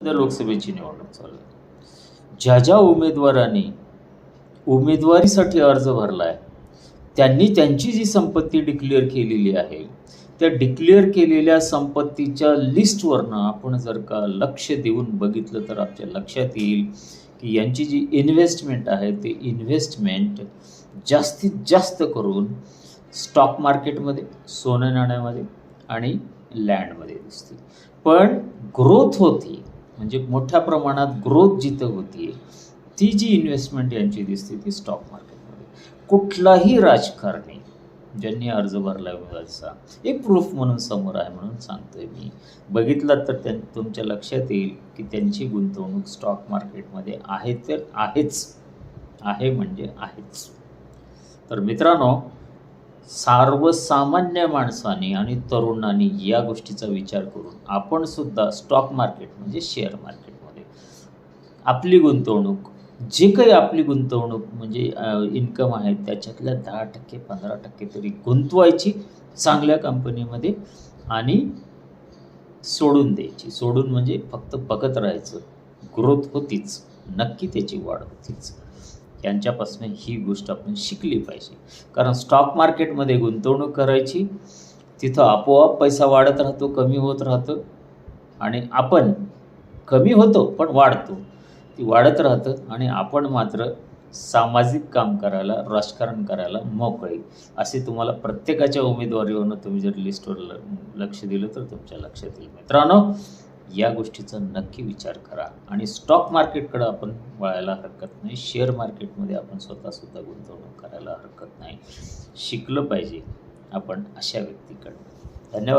सध्या लोकसभेची निवडणूक चालू आहे. ज्या ज्या उमेदवारांनी उमेदवारीसाठी अर्ज भरला आहे त्यांनी त्यांची जी संपत्ती डिक्लेअर केलेली आहे त्या डिक्लेअर केलेल्या संपत्तीच्या लिस्टवरनं आपण जर का लक्ष देऊन बघितलं तर आपल्या लक्षात येईल की यांची जी इन्व्हेस्टमेंट आहे ते इन्व्हेस्टमेंट जास्तीत जास्त करून स्टॉक मार्केटमध्ये सोनं नाण्यामध्ये आणि लँडमध्ये दिसते. पण ग्रोथ होती. म्हणजे मोठ्या प्रमाणात ग्रोथ जिथं होती ती जी इन्व्हेस्टमेंट यांची दिसते ती स्टॉक मार्केटमध्ये कुठलाही राजकारणी ज्यांनी अर्ज भरला विवादाचा एक प्रूफ म्हणून समोर आहे म्हणून सांगतोय मी. बघितलं तर त्यां तुमच्या लक्षात येईल की त्यांची गुंतवणूक स्टॉक मार्केटमध्ये आहे तर आहेच. आहे म्हणजे आहेच. तर मित्रांनो सर्वसामान्य माणसाने आणि तरुणांनी या गोष्टीचा विचार करून आपण सुद्धा स्टॉक मार्केट म्हणजे शेअर मार्केटमध्ये आपली गुंतवणूक जे काही आपली गुंतवणूक म्हणजे इन्कम आहे त्याच्यातल्या दहा टक्के पंधरा टक्के तरी गुंतवायची चांगल्या कंपनीमध्ये आणि सोडून द्यायची. सोडून म्हणजे फक्त बघत राहायचं. ग्रोथ होतीच. नक्की त्याची वाढ होतीच. यांच्यापासून ही गोष्ट आपण शिकली पाहिजे. कारण स्टॉक मार्केटमध्ये गुंतवणूक करायची तिथं आपोआप पैसा वाढत राहतो कमी होत राहतं आणि आपण कमी होतो पण वाढतो. ती वाढत राहतं आणि आपण मात्र सामाजिक काम करायला राजकारण करायला मोकळे. असे तुम्हाला प्रत्येकाच्या उमेदवारीवरनं तुम्ही जर लिस्टवर ल लक्ष दिलं तर तुमच्या लक्षात येईल. मित्रांनो या गोष्टीचा नक्की विचार करा. आणि स्टॉक मार्केटकडं आपण वळायला हरकत नाही. शेअर मार्केटमध्ये आपण स्वतःसुद्धा गुंतवणूक करायला हरकत नाही. शिकलं पाहिजे आपण अशा व्यक्तीकडनं. धन्यवाद.